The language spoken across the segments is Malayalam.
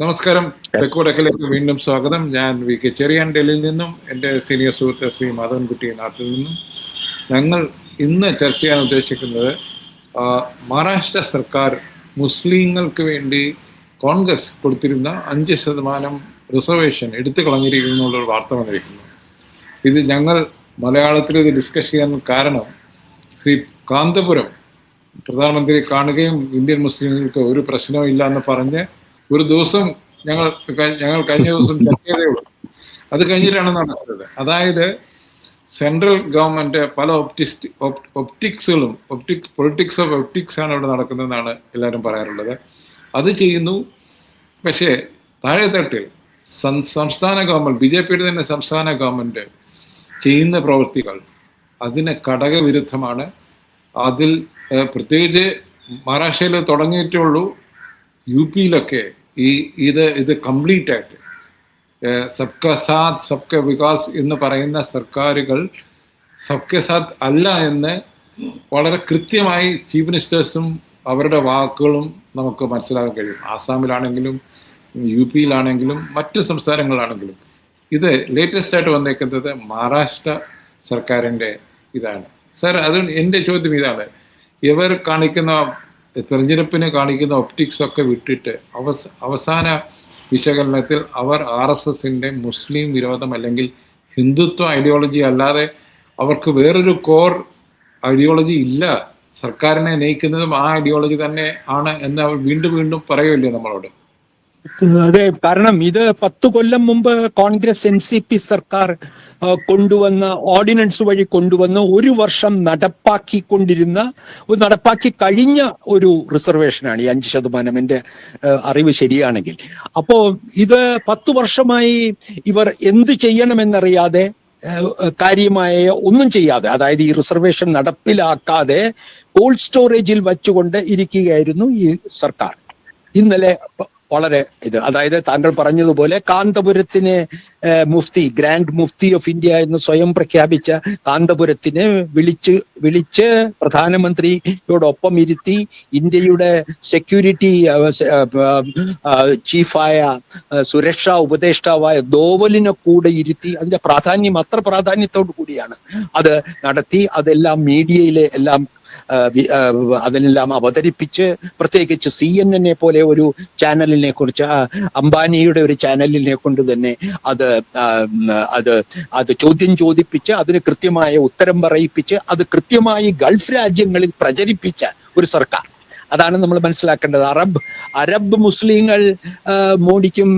നമസ്കാരം. തെക്കോടക്കിലേക്ക് വീണ്ടും സ്വാഗതം. ഞാൻ വി കെ ചെറിയാൻ ഡൽഹിയിൽ നിന്നും എന്റെ സീനിയർ സുഹൃത്ത് ശ്രീ മാധവൻകുട്ടി നാട്ടിൽ നിന്നും. ഞങ്ങൾ ഇന്ന് ചർച്ച ചെയ്യാൻ ഉദ്ദേശിക്കുന്നത് മഹാരാഷ്ട്ര സർക്കാർ മുസ്ലിങ്ങൾക്ക് വേണ്ടി കോൺഗ്രസ് കൊടുത്തിരുന്ന അഞ്ച് ശതമാനം റിസർവേഷൻ എടുത്തു കളഞ്ഞിരിക്കുന്നു എന്നുള്ളൊരു വാർത്ത വന്നിരിക്കുന്നു. ഇത് ഞങ്ങൾ മലയാളത്തിൽ ഇത് ഡിസ്കസ് ചെയ്യാൻ കാരണം ശ്രീ കാന്തപുരം പ്രധാനമന്ത്രി കാണുകയും ഇന്ത്യൻ മുസ്ലിങ്ങൾക്ക് ഒരു പ്രശ്നവും ഇല്ല എന്ന് പറഞ്ഞ് ഒരു ദിവസം ഞങ്ങൾ ഞങ്ങൾ കഴിഞ്ഞ ദിവസം ചർച്ച ചെയ്തേ ഉള്ളൂ. അത് കഴിഞ്ഞിട്ടാണ് നടക്കുന്നത് അതായത് സെൻട്രൽ ഗവൺമെന്റ് പല ഒപ്റ്റിസ്റ്റ് ഒപ്റ്റിക്സുകളും ഒപ്റ്റിക് പൊളിറ്റിക്സ് ഓഫ് ഒപ്റ്റിക്സ് ആണ് ഇവിടെ നടക്കുന്നതെന്നാണ് എല്ലാവരും പറയാറുള്ളത്. അത് ചെയ്യുന്നു. പക്ഷേ താഴെ തട്ടിൽ സംസ്ഥാന ഗവൺമെന്റ് ബി ജെ പിയുടെ തന്നെ സംസ്ഥാന ഗവൺമെന്റ് ചെയ്യുന്ന പ്രവൃത്തികൾ അതിന് ഘടകവിരുദ്ധമാണ് അതിൽ പ്രത്യേകിച്ച് മഹാരാഷ്ട്രയിൽ തുടങ്ങിയിട്ടേ ഉള്ളൂ. യു പിയിലൊക്കെ ഈ ഇത് ഇത് കംപ്ലീറ്റ് ആയിട്ട് സബ്ക സാത്ത് സബ്ക വികാസ് എന്ന് പറയുന്ന സർക്കാരുകൾ സബ്ക സാത്ത് അല്ല എന്ന് വളരെ കൃത്യമായി ചീഫ് മിനിസ്റ്റേഴ്സും അവരുടെ വാക്കുകളും നമുക്ക് മനസ്സിലാക്കാൻ കഴിയും. ആസാമിലാണെങ്കിലും യു പിയിലാണെങ്കിലും മറ്റു സംസ്ഥാനങ്ങളിലാണെങ്കിലും. ഇത് ലേറ്റസ്റ്റ് ആയിട്ട് വന്നേക്കുന്നത് മഹാരാഷ്ട്ര സർക്കാരിന്റെ ഇതാണ്. സാർ അത് എന്റെ ചോദ്യം ഇതാണ്. ഇവർ കാണിക്കുന്ന തെരഞ്ഞെടുപ്പിന് കാണിക്കുന്ന ഒപ്റ്റിക്സ് ഒക്കെ വിട്ടിട്ട് അവസ അവസാന വിശകലനത്തിൽ അവർ ആർ എസ് എസിന്റെ മുസ്ലിം വിരോധം അല്ലെങ്കിൽ ഹിന്ദുത്വ ഐഡിയോളജി അല്ലാതെ അവർക്ക് വേറൊരു കോർ ഐഡിയോളജി ഇല്ല. സർക്കാരിനെ നയിക്കുന്നതും ആ ഐഡിയോളജി തന്നെ ആണ് എന്ന് അവർ വീണ്ടും വീണ്ടും പറയുമല്ലേ നമ്മളോട്? അതെ കാരണം ഇത് പത്ത് കൊല്ലം മുമ്പ് കോൺഗ്രസ് എൻ സി പി സർക്കാർ കൊണ്ടുവന്ന ഓർഡിനൻസ് വഴി കൊണ്ടുവന്ന ഒരു വർഷം നടപ്പാക്കിക്കൊണ്ടിരുന്ന നടപ്പാക്കി കഴിഞ്ഞ ഒരു റിസർവേഷനാണ് ഈ അഞ്ച് ശതമാനം എന്റെ അറിവ് ശരിയാണെങ്കിൽ. അപ്പോ ഇത് പത്ത് വർഷമായി ഇവർ എന്ത് ചെയ്യണമെന്നറിയാതെ കാര്യമായ ഒന്നും ചെയ്യാതെ അതായത് ഈ റിസർവേഷൻ നടപ്പിലാക്കാതെ കോൾഡ് സ്റ്റോറേജിൽ വച്ചുകൊണ്ട് ഇരിക്കുകയായിരുന്നു ഈ സർക്കാർ. ഇന്നലെ വളരെ ഇത്. അതായത് താങ്കൾ പറഞ്ഞതുപോലെ കാന്തപുരത്തിന് Mufti grand Mufti of India എന്ന് സ്വയം പ്രഖ്യാപിച്ച കാന്തപുരത്തിന് വിളിച്ച് വിളിച്ച് പ്രധാനമന്ത്രിയോടൊപ്പം ഇരുത്തി ഇന്ത്യയുടെ സെക്യൂരിറ്റി ചീഫായ സുരക്ഷാ ഉപദേഷ്ടാവായ ദോവലിനെ കൂടെ ഇരുത്തി അതിന്റെ പ്രാധാന്യം അത്ര പ്രാധാന്യത്തോടു കൂടിയാണ് അത് നടത്തി. അതെല്ലാം മീഡിയയിലെ എല്ലാം അതിനെല്ലാം അവതരിപ്പിച്ച് പ്രത്യേകിച്ച് സി എൻ എന്നെ പോലെ ഒരു ചാനലിനെ കുറിച്ച് അംബാനിയുടെ ഒരു ചാനലിനെ കൊണ്ട് തന്നെ അത് അത് അത് ചോദ്യം ചോദിപ്പിച്ച് അതിന് കൃത്യമായ ഉത്തരം പറയിപ്പിച്ച് അത് കൃത്യമായി ഗൾഫ് രാജ്യങ്ങളിൽ പ്രചരിപ്പിച്ച ഒരു സർക്കാർ. അതാണ് നമ്മൾ മനസ്സിലാക്കേണ്ടത്. അറബ് അറബ് മുസ്ലിങ്ങൾ മോഡിക്കും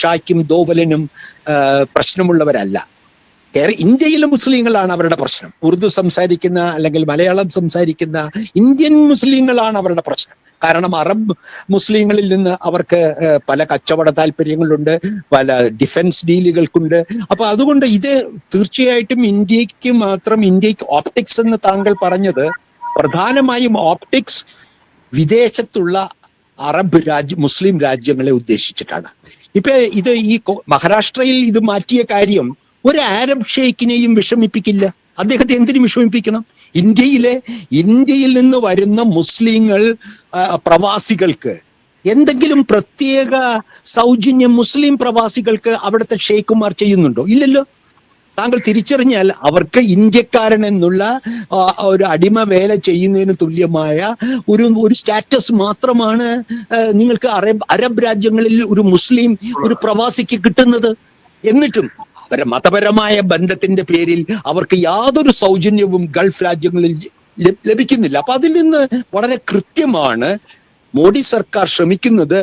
ഷായ്ക്കും ദോവലിനും പ്രശ്നമുള്ളവരല്ല. കേര ഇന്ത്യയിലെ മുസ്ലിങ്ങളാണ് അവരുടെ പ്രശ്നം. ഉറുദു സംസാരിക്കുന്ന അല്ലെങ്കിൽ മലയാളം സംസാരിക്കുന്ന ഇന്ത്യൻ മുസ്ലിങ്ങളാണ് അവരുടെ പ്രശ്നം. കാരണം അറബ് മുസ്ലിങ്ങളിൽ നിന്ന് അവർക്ക് പല കച്ചവട താല്പര്യങ്ങളുണ്ട് പല ഡിഫൻസ് ഡീലുകൾക്കുണ്ട്. അപ്പൊ അതുകൊണ്ട് ഇത് തീർച്ചയായിട്ടും ഇന്ത്യയ്ക്ക് മാത്രം ഇന്ത്യയ്ക്ക് ഓപ്റ്റിക്സ് എന്ന് താങ്കൾ പറഞ്ഞത് പ്രധാനമായും ഓപ്റ്റിക്സ് വിദേശത്തുള്ള അറബ് രാജ്യ മുസ്ലിം രാജ്യങ്ങളെ ഉദ്ദേശിച്ചിട്ടാണ്. ഇപ്പൊ ഇത് ഈ മഹാരാഷ്ട്രയിൽ ഇത് മാറ്റിയ കാര്യം ഒരു ആരബ് ഷെയ്ഖിനെയും വിഷമിപ്പിക്കില്ല. അദ്ദേഹത്തെ എന്തിനു വിഷമിപ്പിക്കണം? ഇന്ത്യയിലെ ഇന്ത്യയിൽ നിന്ന് വരുന്ന മുസ്ലിങ്ങൾ പ്രവാസികൾക്ക് എന്തെങ്കിലും പ്രത്യേക സൗജന്യം മുസ്ലിം പ്രവാസികൾക്ക് അവിടുത്തെ ഷെയ്ഖുമാർ ചെയ്യുന്നുണ്ടോ? ഇല്ലല്ലോ. താങ്കൾ തിരിച്ചറിഞ്ഞാൽ അവർക്ക് ഇന്ത്യക്കാരൻ എന്നുള്ള ഒരു അടിമ വേല ചെയ്യുന്നതിന് തുല്യമായ ഒരു ഒരു സ്റ്റാറ്റസ് മാത്രമാണ് നിങ്ങൾക്ക് അറബ് അറബ് രാജ്യങ്ങളിൽ ഒരു മുസ്ലിം ഒരു പ്രവാസിക്ക് കിട്ടുന്നത്. എന്നിട്ടും മതപരമായ ബന്ധത്തിന്റെ പേരിൽ അവർക്ക് യാതൊരു സൗജന്യവും ഗൾഫ് രാജ്യങ്ങളിൽ ലഭിക്കുന്നില്ല. അപ്പൊ അതിൽ നിന്ന് വളരെ കൃത്യമാണ് മോഡി സർക്കാർ ശ്രമിക്കുന്നത്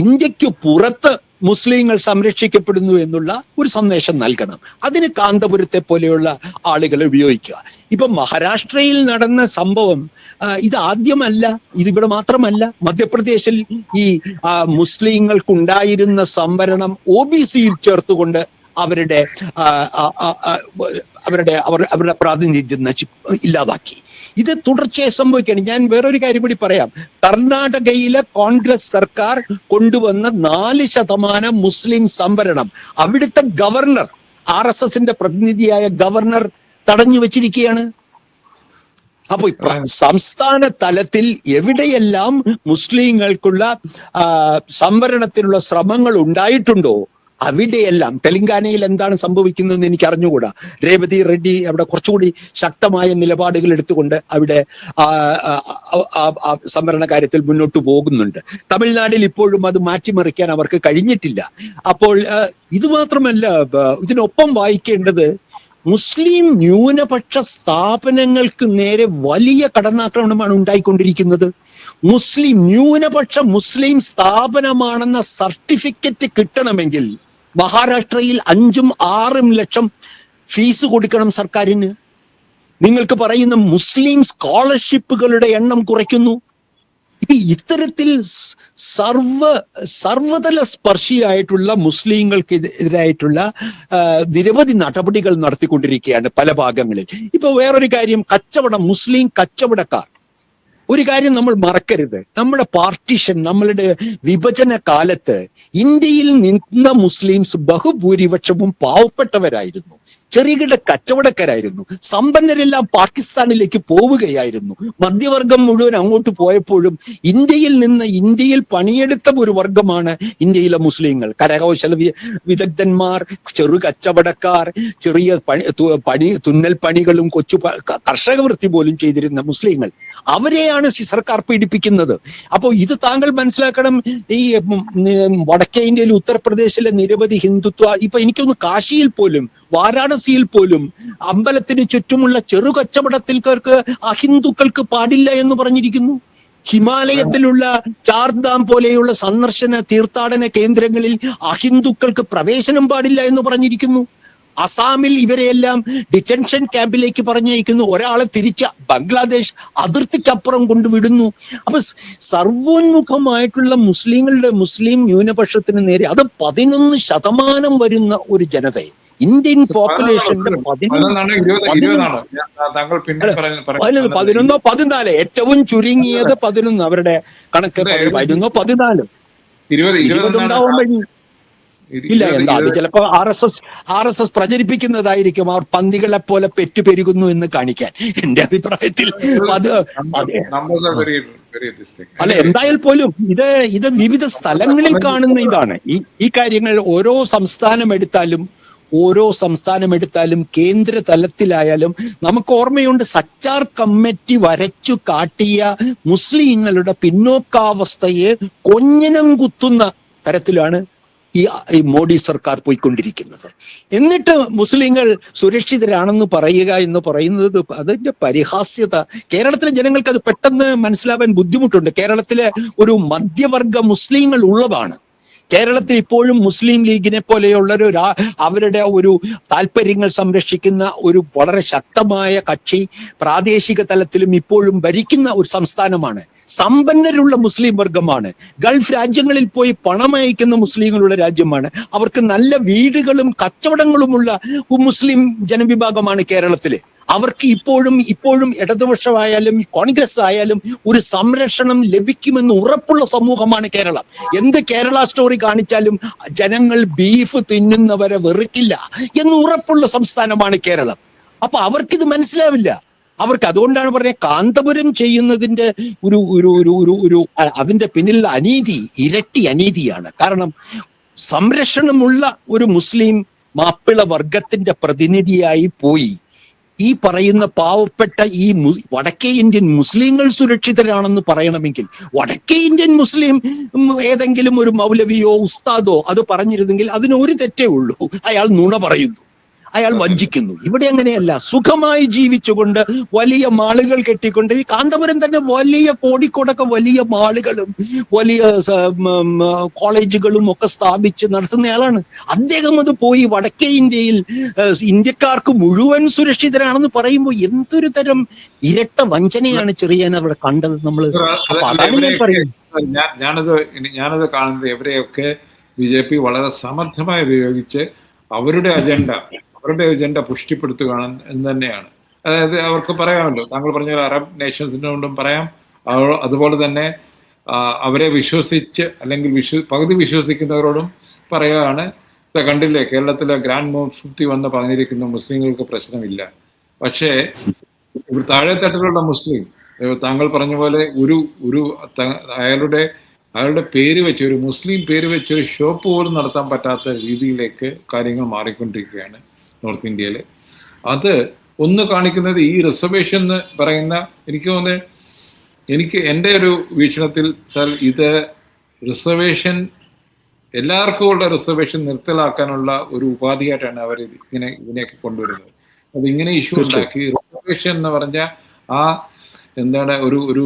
ഇന്ത്യയ്ക്ക് പുറത്ത് മുസ്ലിങ്ങൾ സംരക്ഷിക്കപ്പെടുന്നു എന്നുള്ള ഒരു സന്ദേശം നൽകണം. അതിന് കാന്തപുരത്തെ പോലെയുള്ള ആളുകളെ ഉപയോഗിക്കുക. ഇപ്പൊ മഹാരാഷ്ട്രയിൽ നടന്ന സംഭവം ഇത് ആദ്യമല്ല ഇതിവിടെ മാത്രമല്ല. മധ്യപ്രദേശിൽ ഈ മുസ്ലിങ്ങൾക്കുണ്ടായിരുന്ന സംവരണം ഒ ബി സിയിൽ ചേർത്തുകൊണ്ട് അവരുടെ അവരുടെ അവർ അവരുടെ പ്രാതിനിധ്യം നശി ഇല്ലാതാക്കി. ഇത് തുടർച്ചയായി സംഭവിക്കുകയാണ്. ഞാൻ വേറൊരു കാര്യം കൂടി പറയാം. കർണാടകയിലെ കോൺഗ്രസ് സർക്കാർ കൊണ്ടുവന്ന നാല് ശതമാനം മുസ്ലിം സംവരണം. അവിടുത്തെ ഗവർണർ ആർ എസ് എസിന്റെ പ്രതിനിധിയായ ഗവർണർ തടഞ്ഞു വെച്ചിരിക്കുകയാണ്. അപ്പൊ സംസ്ഥാന തലത്തിൽ എവിടെയെല്ലാം മുസ്ലിങ്ങൾക്കുള്ള സംവരണത്തിനുള്ള ശ്രമങ്ങൾ ഉണ്ടായിട്ടുണ്ടോ? അവിടെയെല്ലാം തെലങ്കാനയിൽ എന്താണ് സംഭവിക്കുന്നതെന്ന് എനിക്ക് അറിഞ്ഞുകൂടാ. രേവതി റെഡ്ഡി അവിടെ കുറച്ചുകൂടി ശക്തമായ നിലപാടുകൾ എടുത്തുകൊണ്ട് അവിടെ സംവരണ കാര്യത്തിൽ മുന്നോട്ട് പോകുന്നുണ്ട്. തമിഴ്നാട്ടിൽ ഇപ്പോഴും അത് മാറ്റിമറിക്കാൻ അവർക്ക് കഴിഞ്ഞിട്ടില്ല. അപ്പോൾ ഇത് മാത്രമല്ല ഇതിനൊപ്പം വായിക്കേണ്ടത് മുസ്ലിം ന്യൂനപക്ഷ സ്ഥാപനങ്ങൾക്ക് നേരെ വലിയ കടന്നാക്രമണമാണ് ഉണ്ടായിക്കൊണ്ടിരിക്കുന്നത്. മുസ്ലിം ന്യൂനപക്ഷ മുസ്ലിം സ്ഥാപനമാണെന്ന സർട്ടിഫിക്കറ്റ് കിട്ടണമെങ്കിൽ മഹാരാഷ്ട്രയിൽ അഞ്ചും ആറും ലക്ഷം ഫീസ് കൊടുക്കണം സർക്കാരിന്. നിങ്ങൾക്ക് പറയുന്ന മുസ്ലിം സ്കോളർഷിപ്പുകളുടെ എണ്ണം കുറയ്ക്കുന്നു. ഇത് ഇത്തരത്തിൽ സർവ സർവതല സ്പർശിയായിട്ടുള്ള മുസ്ലിങ്ങൾക്ക് എതിരായിട്ടുള്ള ആ, നിരവധി നടപടികൾ നടത്തിക്കൊണ്ടിരിക്കുകയാണ് പല ഭാഗങ്ങളിൽ. ഇപ്പൊ വേറൊരു കാര്യം കച്ചവടം മുസ്ലിം കച്ചവടക്കാർ. ഒരു കാര്യം നമ്മൾ മറക്കരുത്. നമ്മുടെ പാർട്ടിഷൻ നമ്മളുടെ വിഭജന കാലത്ത് ഇന്ത്യയിൽ നിന്ന മുസ്ലിംസ് ബഹുഭൂരിപക്ഷവും പാവപ്പെട്ടവരായിരുന്നു. ചെറുകിട കച്ചവടക്കാരായിരുന്നു. സമ്പന്നരെല്ലാം പാകിസ്ഥാനിലേക്ക് പോവുകയായിരുന്നു. മധ്യവർഗം മുഴുവൻ അങ്ങോട്ട് പോയപ്പോഴും ഇന്ത്യയിൽ നിന്ന് ഇന്ത്യയിൽ പണിയെടുത്ത ഒരു വർഗമാണ് ഇന്ത്യയിലെ മുസ്ലിങ്ങൾ. കരകൗശല വിദഗ്ധന്മാർ ചെറു കച്ചവടക്കാർ ചെറിയ പണി പണി തുന്നൽ പണികളും കൊച്ചു കർഷക വൃത്തി പോലും ചെയ്തിരുന്ന മുസ്ലിങ്ങൾ. അവരെയാണ് സി- സർക്കാർ പീഡിപ്പിക്കുന്നത്. അപ്പോൾ ഇത് താങ്കൾ മനസ്സിലാക്കണം ഈ വടക്കേ ഇന്ത്യയിൽ ഉത്തർപ്രദേശിലെ നിരവധി ഹിന്ദുത്വ ഇപ്പൊ എനിക്കൊന്ന് കാശിയിൽ പോലും വാരാണസിയിൽ പോലും അമ്പലത്തിന് ചുറ്റുമുള്ള ചെറു കച്ചവടത്തിൽക്കാർക്ക് അഹിന്ദുക്കൾക്ക് പാടില്ല എന്ന് പറഞ്ഞിരിക്കുന്നു. ഹിമാലയത്തിലുള്ള ചാർദാം പോലെയുള്ള സന്ദർശന തീർത്ഥാടന കേന്ദ്രങ്ങളിൽ അഹിന്ദുക്കൾക്ക് പ്രവേശനം പാടില്ല എന്ന് പറഞ്ഞിരിക്കുന്നു. അസാമിൽ ഇവരെയെല്ലാം ഡിറ്റൻഷൻ ക്യാമ്പിലേക്ക് പറഞ്ഞയക്കുന്നു. ഒരാളെ തിരിച്ച ബംഗ്ലാദേശ് അതിർത്തിക്കപ്പുറം കൊണ്ടുവിടുന്നു. അപ്പൊ സർവോന്മുഖമായിട്ടുള്ള മുസ്ലിങ്ങളുടെ മുസ്ലിം ന്യൂനപക്ഷത്തിന് നേരെ അത് പതിനൊന്ന് ശതമാനം വരുന്ന ഒരു ജനതയെ. ഇന്ത്യൻ പോപ്പുലേഷന്റെ പതിനൊന്ന് പതിനാല്? ഏറ്റവും ചുരുങ്ങിയത് പതിനൊന്ന്. അവരുടെ കണക്ക് പതിനൊന്നോ പതിനാല്. ഇരുപത് ഇരുപതുണ്ടാവാൻ വഴി. ഇല്ല എന്താ അത് ചിലപ്പോ R S S R S S പ്രചരിപ്പിക്കുന്നതായിരിക്കും അവർ പന്തികളെ പോലെ പെറ്റുപെരുകുന്നു എന്ന് കാണിക്കാൻ. എന്റെ അഭിപ്രായത്തിൽ അത് അല്ല എന്തായാൽ പോലും ഇത് ഇത് വിവിധ സ്ഥലങ്ങളിൽ കാണുന്ന ഇതാണ്. ഈ ഈ കാര്യങ്ങൾ ഓരോ സംസ്ഥാനം എടുത്താലും ഓരോ സംസ്ഥാനം എടുത്താലും കേന്ദ്ര തലത്തിലായാലും നമുക്ക് ഓർമ്മയുണ്ട് സച്ചാർ കമ്മിറ്റി വരച്ചു കാട്ടിയ മുസ്ലിങ്ങളുടെ പിന്നോക്കാവസ്ഥയെ കൊഞ്ഞനം കുത്തുന്ന തരത്തിലാണ് ഈ മോഡി സർക്കാർ പോയിക്കൊണ്ടിരിക്കുന്നത്. എന്നിട്ട് മുസ്ലിങ്ങൾ സുരക്ഷിതരാണെന്ന് പറയുക എന്ന് പറയുന്നത് അതിന്റെ പരിഹാസ്യത. കേരളത്തിലെ ജനങ്ങൾക്ക് അത് പെട്ടെന്ന് മനസ്സിലാവാൻ ബുദ്ധിമുട്ടുണ്ട്. കേരളത്തിലെ ഒരു മധ്യവർഗ മുസ്ലിങ്ങൾ ഉള്ളതാണ്. കേരളത്തിൽ ഇപ്പോഴും മുസ്ലിം ലീഗിനെ പോലെയുള്ള ഒരു അവരുടെ ഒരു താല്പര്യങ്ങൾ സംരക്ഷിക്കുന്ന ഒരു വളരെ ശക്തമായ കക്ഷി പ്രാദേശിക തലത്തിലും ഇപ്പോഴും ഭരിക്കുന്ന ഒരു സംസ്ഥാനമാണ്. സമ്പന്നരുള്ള മുസ്ലിം വർഗമാണ്. ഗൾഫ് രാജ്യങ്ങളിൽ പോയി പണം അയക്കുന്ന മുസ്ലിങ്ങളുടെ രാജ്യമാണ്. അവർക്ക് നല്ല വീടുകളും കച്ചവടങ്ങളുമുള്ള മുസ്ലിം ജനവിഭാഗമാണ് കേരളത്തിൽ. അവർക്ക് ഇപ്പോഴും ഇപ്പോഴും ഇടതുപക്ഷമായാലും കോൺഗ്രസ് ആയാലും ഒരു സംരക്ഷണം ലഭിക്കുമെന്ന് ഉറപ്പുള്ള സമൂഹമാണ് കേരളം. എന്ത് കേരള സ്റ്റോറി കാണിച്ചാലും ജനങ്ങൾ ബീഫ് തിന്നുന്നവരെ വെറുക്കില്ല എന്ന് ഉറപ്പുള്ള സംസ്ഥാനമാണ് കേരളം. അപ്പൊ അവർക്കിത് മനസ്സിലാവില്ല. അവർക്ക് അതുകൊണ്ടാണ് പറഞ്ഞത് കാന്തപുരം ചെയ്യുന്നതിന്റെ ഒരു ഒരു ഒരു ഒരു ഒരു അതിന്റെ പിന്നിലുള്ള അനീതി ഇരട്ടി അനീതിയാണ്. കാരണം സംരക്ഷണമുള്ള ഒരു മുസ്ലിം മാപ്പിള വർഗത്തിന്റെ പ്രതിനിധിയായി പോയി. ഈ പറയുന്ന പാവപ്പെട്ട ഈ വടക്കേ ഇന്ത്യൻ മുസ്ലിങ്ങൾ സുരക്ഷിതരാണെന്ന് പറയണമെങ്കിൽ വടക്കേ ഇന്ത്യൻ മുസ്ലിം ഏതെങ്കിലും ഒരു മൗലവിയോ ഉസ്താദോ അത് പറഞ്ഞിരുന്നെങ്കിൽ അതിന് ഒരു തെറ്റേ ഉള്ളൂ. അയാൾ നുണ പറയുന്നു. അയാൾ വഞ്ചിക്കുന്നു. ഇവിടെ അങ്ങനെയല്ല. സുഖമായി ജീവിച്ചുകൊണ്ട് വലിയ മാളുകൾ കെട്ടിക്കൊണ്ട് ഈ കാന്തപുരം തന്നെ വലിയ കോടിക്കോടൊക്കെ വലിയ മാളുകളും വലിയ കോളേജുകളും ഒക്കെ സ്ഥാപിച്ച് നടത്തുന്നയാളാണ് അദ്ദേഹം അത് പോയി വടക്കേ ഇന്ത്യയിൽ ഇന്ത്യക്കാർക്ക് മുഴുവൻ സുരക്ഷിതരാണെന്ന് പറയുമ്പോൾ എന്തൊരു തരം ഇരട്ട വഞ്ചനയാണ് ചെറിയാൻ അവിടെ കണ്ടത് നമ്മൾ അപ്പൊ അതാണ് ഞാൻ പറയുന്നത് ഞാനത് ഞാനത് കാണുന്നത് ഇവരെയൊക്കെ ബി ജെ പി വളരെ സമർത്ഥമായി ഉപയോഗിച്ച് അവരുടെ അജണ്ട അവരുടെ എജൻഡ പുഷ്ടിപ്പെടുത്തുകയാണ് എന്ന് തന്നെയാണ്. അതായത് അവർക്ക് പറയാമല്ലോ താങ്കൾ പറഞ്ഞ അറബ് നേഷൻസിന്റെ കൊണ്ടും പറയാം. അതുപോലെ തന്നെ അവരെ വിശ്വസിച്ച് അല്ലെങ്കിൽ വിശ്വ പകുതി വിശ്വസിക്കുന്നവരോടും പറയുകയാണ്. "ദാ കണ്ടില്ലേ കേരളത്തിലെ ഗ്രാൻഡ് മുഫ്തി വന്ന് പറഞ്ഞിരിക്കുന്ന മുസ്ലിങ്ങൾക്ക് പ്രശ്നമില്ല. പക്ഷേ താഴെ താഴെത്തട്ടിലുള്ള മുസ്ലിം താങ്കൾ പറഞ്ഞ പോലെ ഒരു ഒരു അയാളുടെ അയാളുടെ പേര് വെച്ച് ഒരു മുസ്ലിം പേര് വെച്ച് ഒരു ഷോപ്പ് പോലും നടത്താൻ പറ്റാത്ത രീതിയിലേക്ക് കാര്യങ്ങൾ മാറിക്കൊണ്ടിരിക്കുകയാണ്. നോർത്ത് ഇന്ത്യയിൽ. അത് ഒന്ന് കാണിക്കുന്നത് ഈ റിസർവേഷൻ എന്ന് പറയുന്ന എനിക്ക് തോന്നുന്നത് എനിക്ക് എന്റെ ഒരു വീക്ഷണത്തിൽ സാർ ഇത് റിസർവേഷൻ എല്ലാവർക്കും ഉള്ള റിസർവേഷൻ നിർത്തലാക്കാനുള്ള ഒരു ഉപാധിയായിട്ടാണ് അവർ ഇങ്ങനെ ഇതിനെയൊക്കെ കൊണ്ടുവരുന്നത്. അപ്പം ഇങ്ങനെ ഇഷ്യൂ ഉണ്ടാക്കി. റിസർവേഷൻ എന്ന് പറഞ്ഞ ആ എന്താണ് ഒരു ഒരു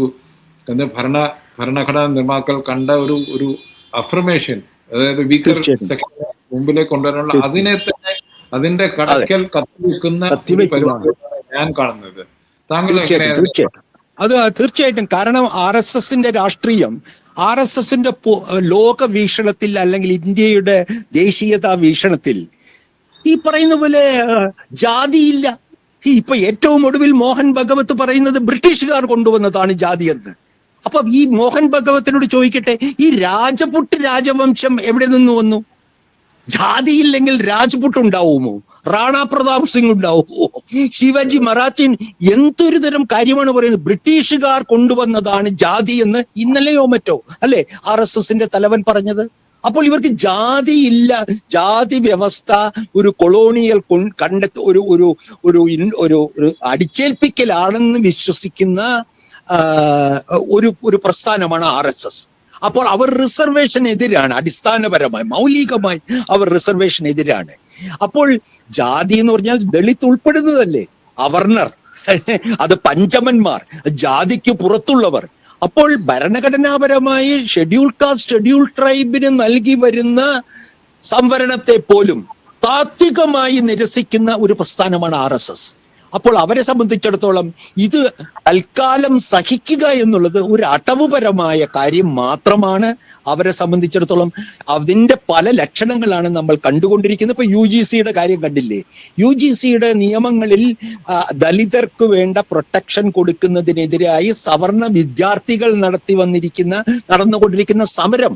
എന്താ ഭരണ ഭരണഘടനാ നിർമ്മാക്കൾ കണ്ട ഒരു ഒരു അഫർമേഷൻ അതായത് വീക്കർ. സെക്ഷൻ മുമ്പിലേക്ക് കൊണ്ടുവരാനുള്ള അതിനെ തന്നെ അതിന്റെ കടക്കൽ കത്തിവെക്കുന്ന ഞാൻ കാണുന്നത്. താങ്കൾ തീർച്ചയായിട്ടും അത് തീർച്ചയായിട്ടും. കാരണം ആർ എസ് എസിന്റെ രാഷ്ട്രീയം ആർ എസ് എസിന്റെ ലോക വീക്ഷണത്തിൽ അല്ലെങ്കിൽ ഇന്ത്യയുടെ ദേശീയതാ വീക്ഷണത്തിൽ ഈ പറയുന്ന പോലെ ജാതിയില്ല. ഈ ഇപ്പൊ ഏറ്റവും ഒടുവിൽ മോഹൻ ഭഗവത് പറയുന്നത് ബ്രിട്ടീഷുകാർ കൊണ്ടുവന്നതാണ് ജാതി എന്ന്. അപ്പൊ ഈ മോഹൻ ഭഗവത്തിനോട് ചോദിക്കട്ടെ ഈ രാജപുട്ട് രാജവംശം എവിടെ നിന്ന് വന്നു? ജാതിയില്ലെങ്കിൽ രാജ്പുട്ട് ഉണ്ടാവുമോ? റാണാ പ്രതാപ് സിംഗ് ഉണ്ടാവുമോ? ശിവജി മറാത്തിൻ എന്തൊരു തരം കാര്യമാണ് പറയുന്നത്? ബ്രിട്ടീഷുകാർ കൊണ്ടുവന്നതാണ് ജാതി എന്ന് ഇന്നലെയോ മറ്റോ അല്ലെ? ആർ എസ് എസിന്റെ തലവൻ പറഞ്ഞത്. അപ്പോൾ ഇവർക്ക് ജാതി ഇല്ല ജാതി വ്യവസ്ഥ ഒരു കൊളോണിയൽ കണ്ടെത്ത ഒരു ഒരു ഒരു ഒരു ഒരു അടിച്ചേൽപ്പിക്കലാണെന്ന് വിശ്വസിക്കുന്ന ഒരു ഒരു പ്രസ്ഥാനമാണ് ആർ എസ് എസ്. അപ്പോൾ അവർ റിസർവേഷൻ എതിരാണ് അടിസ്ഥാനപരമായി മൗലികമായി അവർ റിസർവേഷൻ എതിരാണ്. അപ്പോൾ ജാതി എന്ന് പറഞ്ഞാൽ ദളിത് ഉൾപ്പെടുന്നതല്ലേ? അവർണർ അത് പഞ്ചമന്മാർ ജാതിക്ക് പുറത്തുള്ളവർ. അപ്പോൾ ഭരണഘടനാപരമായി ഷെഡ്യൂൾ കാസ്റ്റ് ഷെഡ്യൂൾ ട്രൈബിന് നൽകി വരുന്ന സംവരണത്തെ പോലും താത്വികമായി നിരസിക്കുന്ന ഒരു പ്രസ്ഥാനമാണ് ആർ എസ് എസ്. അപ്പോൾ അവരെ സംബന്ധിച്ചിടത്തോളം ഇത് തൽക്കാലം സഹിക്കുക എന്നുള്ളത് ഒരു അടവുപരമായ കാര്യം മാത്രമാണ് അവരെ സംബന്ധിച്ചിടത്തോളം. അതിന്റെ പല ലക്ഷണങ്ങളാണ് നമ്മൾ കണ്ടുകൊണ്ടിരിക്കുന്നത്. ഇപ്പൊ യു ജി സിയുടെ കാര്യം കണ്ടില്ലേ? യു ജി സിയുടെ നിയമങ്ങളിൽ ദലിതർക്ക് വേണ്ട പ്രൊട്ടക്ഷൻ കൊടുക്കുന്നതിനെതിരായി സവർണ വിദ്യാർത്ഥികൾ നടത്തി വന്നിരിക്കുന്ന നടന്നുകൊണ്ടിരിക്കുന്ന സമരം.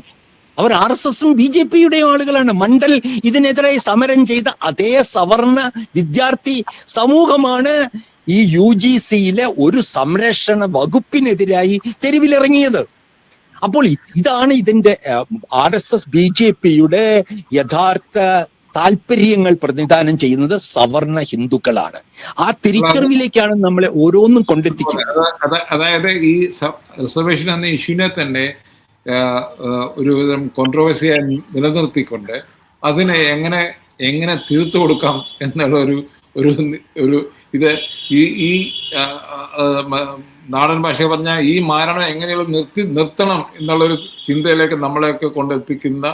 അവർ ആർ എസ് എസും ബി ജെ പിയുടെയും ആളുകളാണ്. മണ്ഡൽ ഇതിനെതിരെ സമരം ചെയ്ത അതേ സവർണ വിദ്യാർത്ഥി സമൂഹമാണ് ഈ യു ജി സിയിലെ ഒരു സംരക്ഷണ വകുപ്പിനെതിരായി തെരുവിലിറങ്ങിയത്. അപ്പോൾ ഇതാണ് ഇതിന്റെ R S S B J പിയുടെ യഥാർത്ഥ താല്പര്യങ്ങൾ പ്രതിനിധാനം ചെയ്യുന്നത് സവർണ ഹിന്ദുക്കളാണ്. ആ തിരിച്ചറിവിലേക്കാണ് നമ്മളെ ഓരോന്നും കൊണ്ടെത്തിക്കുന്നത്. അത- അത- അതായത് ഈ റിസർവേഷൻ എന്ന ഇഷ്യൂനെ തന്നെ ആ, ആ, ഒരു കോൺട്രവേഴ്സിയായി നിലനിർത്തിക്കൊണ്ട് അതിനെ എങ്ങനെ എങ്ങനെ തീർത്തു കൊടുക്കാം എന്നുള്ള ഒരു ഒരു ഒരു ഇത് ഈ ഈ നാടൻ ഭാഷ പറഞ്ഞാൽ ഈ മാരണം എങ്ങനെയുള്ള നിർത്തി നിർത്തണം എന്നുള്ളൊരു ചിന്തയിലേക്ക് നമ്മളെയൊക്കെ കൊണ്ടെത്തിക്കുന്ന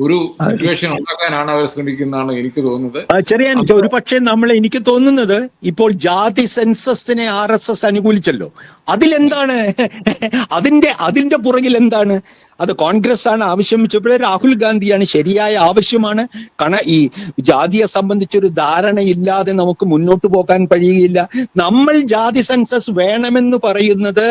ഒരു സിറ്റുവേഷൻ ഉണ്ടാക്കാനാണ് അവർ ശ്രമിക്കുന്നതാണ് എനിക്ക് തോന്നുന്നത്. ചെറിയ ഒരു പക്ഷേ നമ്മൾ എനിക്ക് തോന്നുന്നത് ഇപ്പോൾ ജാതി സെൻസസിനെ ആർ എസ് എസ് അനുകൂലിച്ചല്ലോ. അതിലെന്താണ്? അതിന്റെ അതിന്റെ പുറകിൽ എന്താണ്? അത് കോൺഗ്രസ് ആണ് ആവശ്യം വെച്ചപ്പോഴേ രാഹുൽ ഗാന്ധിയാണ് ശരിയായ ആവശ്യമാണ്. കണ ഈ ജാതിയെ സംബന്ധിച്ചൊരു ധാരണയില്ലാതെ നമുക്ക് മുന്നോട്ട് പോകാൻ കഴിയുകയില്ല. നമ്മൾ ജാതി സെൻസസ് വേണമെന്ന് പറയുന്നത്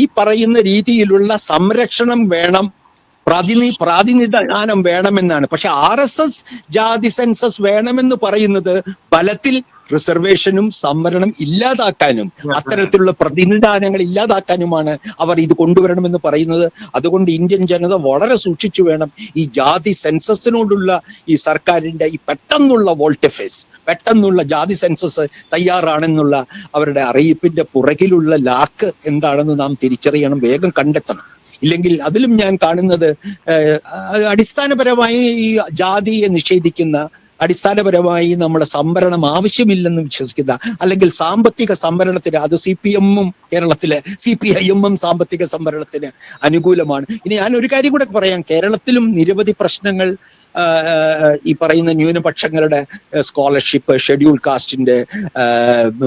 ഈ പറയുന്ന രീതിയിലുള്ള സംരക്ഷണം വേണം. പ്രാതിനി പ്രാതിനിധാനം വേണമെന്നാണ്. പക്ഷെ ആർ എസ് എസ് ജാതി സെൻസസ് വേണമെന്ന് പറയുന്നത് ബലത്തിൽ റിസർവേഷനും സംവരണം ഇല്ലാതാക്കാനും അത്തരത്തിലുള്ള പ്രതിനിധാനങ്ങൾ ഇല്ലാതാക്കാനുമാണ് അവർ ഇത് കൊണ്ടുവരണമെന്ന് പറയുന്നത്. അതുകൊണ്ട് ഇന്ത്യൻ ജനത വളരെ സൂക്ഷിച്ചു വേണം ഈ ജാതി സെൻസസിനോടുള്ള ഈ സർക്കാരിന്റെ ഈ പെട്ടെന്നുള്ള വോൾട്ടഫേസ് പെട്ടെന്നുള്ള ജാതി സെൻസസ് തയ്യാറാണെന്നുള്ള അവരുടെ അറിയിപ്പിന്റെ പുറകിലുള്ള ലാക്ക് എന്താണെന്ന് നാം തിരിച്ചറിയണം വേഗം കണ്ടെത്തണം. ഇല്ലെങ്കിൽ അതിലും ഞാൻ കാണുന്നത് അടിസ്ഥാനപരമായി ഈ ജാതിയെ നിഷേധിക്കുന്ന അടിസ്ഥാനപരമായി നമ്മുടെ സംവരണം ആവശ്യമില്ലെന്ന് വിശ്വസിക്കുന്ന അല്ലെങ്കിൽ സാമ്പത്തിക സംവരണത്തിന് അത് സി പി എമ്മും കേരളത്തിലെ സി പി ഐ എമ്മും സാമ്പത്തിക സംവരണത്തിന് അനുകൂലമാണ്. ഇനി ഞാൻ ഒരു കാര്യം കൂടെ പറയാം. കേരളത്തിലും നിരവധി പ്രശ്നങ്ങൾ ഈ പറയുന്ന ന്യൂനപക്ഷങ്ങളുടെ സ്കോളർഷിപ്പ് ഷെഡ്യൂൾ കാസ്റ്റിന്റെ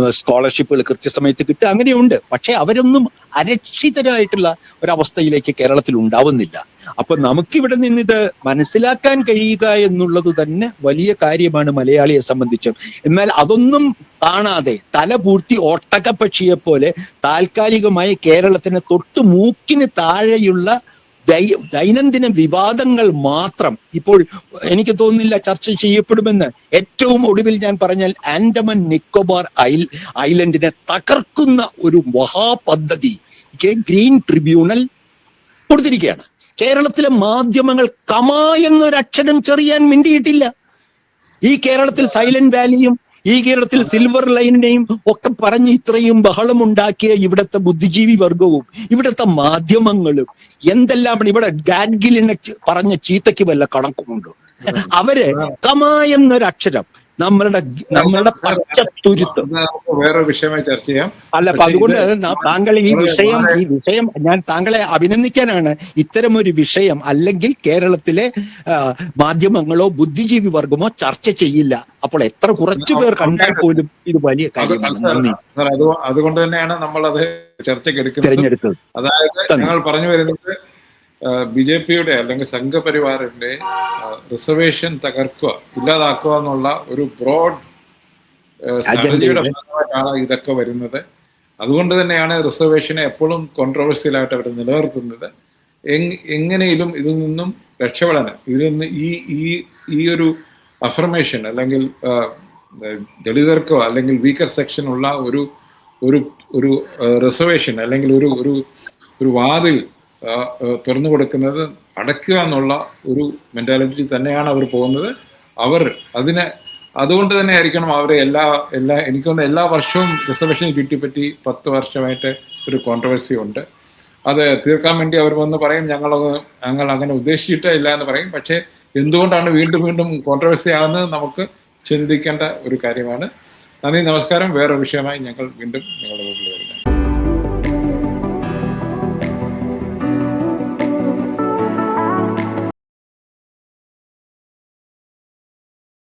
സ്കോളർഷിപ്പുകൾ കൃത്യസമയത്ത് കിട്ടുക അങ്ങനെയുണ്ട്. പക്ഷെ അവരൊന്നും അരക്ഷിതരായിട്ടുള്ള ഒരവസ്ഥയിലേക്ക് കേരളത്തിൽ ഉണ്ടാവുന്നില്ല. അപ്പൊ നമുക്കിവിടെ നിന്നിത് മനസ്സിലാക്കാൻ കഴിയുക എന്നുള്ളത് തന്നെ വലിയ കാര്യമാണ് മലയാളിയെ സംബന്ധിച്ച്. എന്നാൽ അതൊന്നും കാണാതെ തല പൂർത്തി ഒട്ടകപ്പക്ഷിയെ പോലെ താൽക്കാലികമായി കേരളത്തിന് തൊട്ടു മൂക്കിന് താഴെയുള്ള ദൈനംദിന വിവാദങ്ങൾ മാത്രം ഇപ്പോൾ എനിക്ക് തോന്നുന്നില്ല ചർച്ച ചെയ്യപ്പെടുമെന്ന് ഏറ്റവും ഒടുവിൽ ഞാൻ പറഞ്ഞാൽ ആൻഡമൻ നിക്കോബാർ ഐൽ ഐലൻഡിനെ തകർക്കുന്ന ഒരു മഹാപദ്ധതി ഗ്രീൻ ട്രിബ്യൂണൽ കൊടുത്തിരിക്കുകയാണ്. കേരളത്തിലെ മാധ്യമങ്ങൾ കമാ എന്നൊരക്ഷരം ചെറിയാൻ മിണ്ടിയിട്ടില്ല. ഈ കേരളത്തിൽ സൈലന്റ് വാലിയും ഈ കേരളത്തിൽ സിൽവർ ലൈനിനെയും ഒക്കെ പറഞ്ഞ് ഇത്രയും ബഹളമുണ്ടാക്കിയ ഇവിടുത്തെ ബുദ്ധിജീവി വർഗവും ഇവിടുത്തെ മാധ്യമങ്ങളും എന്തെല്ലാം ഇവിടെ ഗാഡ്ഗിലിനെ പറഞ്ഞ ചീത്തയ്ക്ക് വല്ല കണക്കുമുണ്ടോ? അവർ കമാ എന്നൊരക്ഷരം നമ്മളുടെ നമ്മളുടെ പച്ചത്തുരുത്ത്. വേറെ വിഷയമായി ചർച്ച ചെയ്യാം. അല്ല അപ്പൊ അതുകൊണ്ട് താങ്കൾ ഈ വിഷയം ഈ വിഷയം ഞാൻ താങ്കളെ അഭിനന്ദിക്കാനാണ്. ഇത്തരം ഒരു വിഷയം അല്ലെങ്കിൽ കേരളത്തിലെ മാധ്യമങ്ങളോ ബുദ്ധിജീവി വർഗമോ ചർച്ച ചെയ്യില്ല. അപ്പോൾ എത്ര കുറച്ചു പേർ കണ്ടാൽ പോലും ഇത് വലിയ കാര്യമാണ്. നന്ദി. അതുകൊണ്ട് തന്നെയാണ് നമ്മൾ അത് ചർച്ചയ്ക്ക് എടുക്കുന്നത്. അതായത്. ഞങ്ങൾ പറഞ്ഞു വരുന്നത് ബി ജെ പിയുടെ അല്ലെങ്കിൽ സംഘപരിവാറിന്റെ റിസർവേഷൻ തകർക്കുക ഇല്ലാതാക്കുക എന്നുള്ള ഒരു ബ്രോഡ് സ്ട്രാറ്റജിയുടെ ഭാഗമായിട്ടാണ് ഇതൊക്കെ വരുന്നത്. അതുകൊണ്ട് തന്നെയാണ് റിസർവേഷനെ എപ്പോഴും കോൺട്രവേഴ്സിയലായിട്ട് അവർ നിലനിർത്തുന്നത്. എങ് എങ്ങനെയും ഇതിൽ നിന്നും രക്ഷപ്പെടാൻ ഇതിൽ നിന്ന് ഈ ഈ ഈ ഒരു അഫർമേഷൻ അല്ലെങ്കിൽ ദളിതർക്കോ അല്ലെങ്കിൽ വീക്കർ സെക്ഷൻ ഉള്ള ഒരു ഒരു ഒരു റിസർവേഷൻ അല്ലെങ്കിൽ ഒരു ഒരു ഒരു വാതിൽ തുറന്നു കൊടുക്കുന്നത് അടയ്ക്കുക എന്നുള്ള ഒരു മെന്റാലിറ്റി തന്നെയാണ് അവർ പോകുന്നത്. അവർ അതിനെ അതുകൊണ്ട് തന്നെ ആയിരിക്കണം അവരെ എല്ലാ എല്ലാ എനിക്ക് തോന്നുന്നു എല്ലാ വർഷവും റിസർവേഷൻ ചുറ്റിപ്പറ്റി പത്ത് വർഷമായിട്ട് ഒരു കോൺട്രവേഴ്സി ഉണ്ട്. അത് തീർക്കാൻ വേണ്ടി അവർ വന്ന് പറയും ഞങ്ങൾ ഞങ്ങൾ അങ്ങനെ ഉദ്ദേശിച്ചിട്ടേ ഇല്ല എന്ന് പറയും. പക്ഷേ എന്തുകൊണ്ടാണ് വീണ്ടും വീണ്ടും കോൺട്രവേഴ്സി ആകുന്നത് നമുക്ക് ചിന്തിക്കേണ്ട ഒരു കാര്യമാണ്. നന്ദി നമസ്കാരം. വേറെ വിഷയമായി ഞങ്ങൾ വീണ്ടും നിങ്ങളുടെ വീട്ടിൽ വരാം.